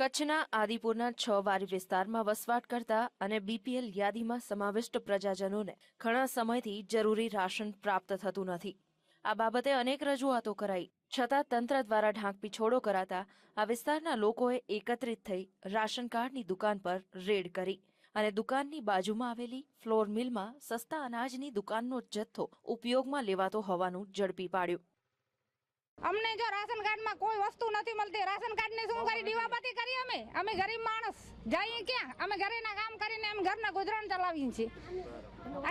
કચ્છના આદિપુરના છ વારી વિસ્તારમાં વસવાટ કરતા અને બીપીએલ યાદીમાં સમાવિષ્ટ પ્રજાજનોને ઘણા સમયથી જરૂરી રાશન પ્રાપ્ત થતું નથી. આ બાબતે અનેક રજૂઆતો કરાઈ, છતાં તંત્ર દ્વારા ઢાંકપીછોડો કરાતા આ વિસ્તારના લોકોએ એકત્રિત થઈ રાશન કાર્ડની દુકાન પર રેડ કરી અને દુકાનની બાજુમાં આવેલી ફ્લોર મિલમાં સસ્તા અનાજની દુકાનનો જથ્થો ઉપયોગમાં લેવાતો હોવાનું ઝડપી પાડ્યું. અમને જો રાશન કાર્ડમાં નથી મળતી. રાશન કાર્ડની શું કરી? દીવાબત્તી કરી અમે? અમે ગરીબ માણસ. જઈએ ક્યાં? અમે ઘરેના કામ કરીને અમે ઘરના ગુજરાન ચલાવીએ છીએ.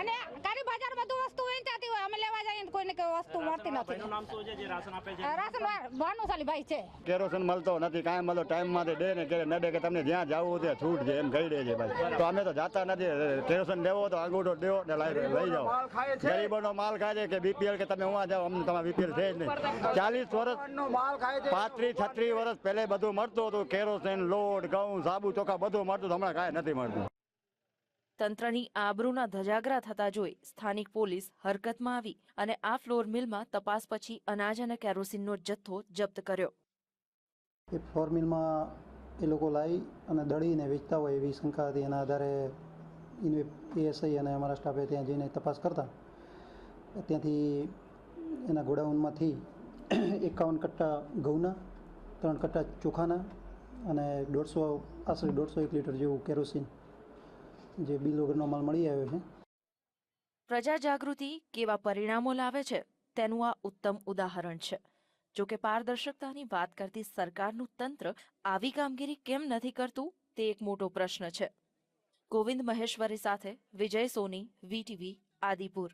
અને કારી બજાર બધું વસ્તુ વેચાતી હોય. અમે લેવા કોઈને કોઈ વસ્તુ મળતી નથી. છે? રાશન આપે છે? છે. કેરોસીન મળતો નથી કાંઈ મળતો ટાઈમમાં દે ને કે ન દે કે તમને જ્યાં જવું ત્યાં છૂટ છે એમ કહી દે છે ભાઈ. તો અમે તો જાતા નથી. કેરોસન દેવો તો અંગૂઠો દેવો ને લઈ લઈ જાઓ. ગરીબોનો માલ ખાય છે કે બીપીએલ કે તમે હું જાઓ અમને તમારે બીપીએલ છે જ નહીં. ચાલીસ વર્ષ પાંત્રીસ છત્રીસ વર્ષ પહેલે બધું મળતું હતું. કેરોસીન લોટ ઘઉં સાબુ ચોખા બધું મળતું હતું. હમણાં કાંઈ નથી મળતું. તંત્રની આબરૂના ધજાગરા થતા જોઈ સ્થાનિક પોલીસ હરકતમાં આવી અને આ ફ્લોર મિલમાં તપાસ પછી અનાજ અને કેરોસીનનો જથ્થો જપ્ત કર્યો. એ ફ્લોર મિલમાં એ લોકો લાવી અને દળીને વેચતા હોય એવી શંકા હતી. એના આધારે એએસઆઈ અને અમારા સ્ટાફે ત્યાં જઈને તપાસ કરતા. ત્યાંથી એના ગોડાઉનમાંથી એકાવન કટ્ટા ઘઉંના, ત્રણ કટ્ટા ચોખાના અને દોઢસો આશરે દોઢસો એક લીટર જેવું કેરોસીન જે બિલ વગરનો માલ મળી આવ્યો છે. પ્રજા જાગૃતિ કેવા પરિણામો લાવે છે તેનું આ ઉત્તમ ઉદાહરણ છે. જો કે પારદર્શકતાની વાત કરતી સરકારનું તંત્ર આવી કામગીરી કેમ નથી કરતું તે એક મોટો પ્રશ્ન છે. ગોવિંદ મહેશ્વરી સાથે વિજય સોની વીટીવી આદિપુર.